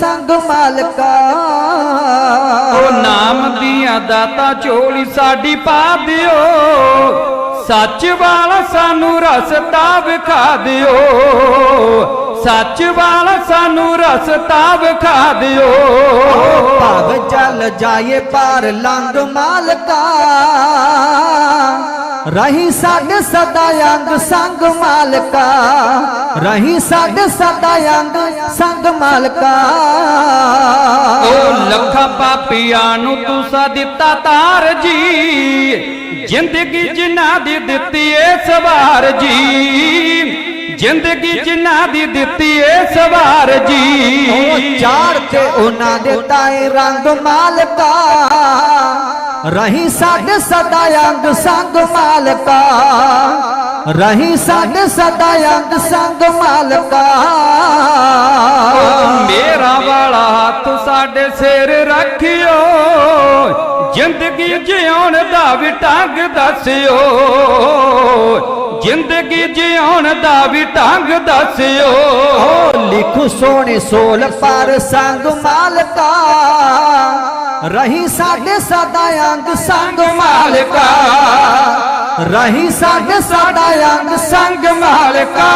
ਸੰਗ ਮਾਲਕਾ। ਉਹ ਨਾਮ ਦੀਆਂ ਦਾਤਾ ਝੋਲੀ ਸਾਡੀ ਪਾ ਦਿਓ। ਸੱਚ ਵਾਲਾ ਸਾਨੂੰ ਰਸਤਾ ਵਿਖਾ ਦਿਓ। ਸੱਚ ਵਾਲਾ ਸਾਨੂੰ ਰਸਤਾ ਵਿਖਾ ਦਿਓ। ਭਵ ਜਲ ਜਾਏ ਪਾਰ ਲੰਗ ਮਾਲਕਾ। ਰਹੀ ਸਾਡੇ ਸਦਾ ਅੰਗ ਸੰਗ ਮਾਲਕਾ ਰਹੀ ਸਾਡੇ ਸਦਾ ਅੰਗ ਸੰਗ ਮਾਲਕਾ। ਉਹ ਲੱਖਾਂ ਪਾਪੀਆਂ ਨੂੰ ਤੂੰ ਸਾ ਦਿੱਤਾ ਤਾਰ ਜੀ ਜ਼ਿੰਦਗੀ ਜਿਨ੍ਹਾਂ ਦੀ ਦਿੱਤੀ ਏ ਸਵਾਰ ਜੀ। ਜ਼ਿੰਦਗੀ ਜਿਨ੍ਹਾਂ ਦੀ ਦਿੱਤੀ ਏ ਸਵਾਰ ਉਹ ਜੀ ਚਾੜ ਕੇ ਉਹਨਾਂ ਦੇ ਤਾਏ ਰੰਗ ਮਾਲਕਾ। ਰਹੀ ਸਾਡੇ ਸਦਾ ਅੰਗ ਸੰਗ ਮਾਲਕਾ। ਰਹੀ ਸਾਡੇ ਸਦਾ ਅੰਗ ਸੰਗ ਮਾਲਕਾ। ਮੇਰਾ ਵਾਲਾ ਹੱਥ ਸਾਡੇ ਸਿਰ ਰੱਖਿਓ ਜ਼ਿੰਦਗੀ ਜਿਉਣ ਦਾ ਵੀ ਢੰਗ ਦੱਸਿਓ। ਜ਼ਿੰਦਗੀ ਜਿਉਣ ਦਾ ਵੀ ਢੰਗ ਦੱਸਿਓ। ਲਿਖੂ ਸੋਹਣੇ ਸੋਲ ਪਰ ਸੰਗ ਮਾਲਕਾ। ਰਹੀ ਸਾਡੇ ਸਦਾ ਅੰਗ ਸੰਗ ਮਾਲਕਾ। ਰਹੀ ਸਾਡੇ ਸਦਾ ਅੰਗ ਸੰਗ ਮਾਲਕਾ।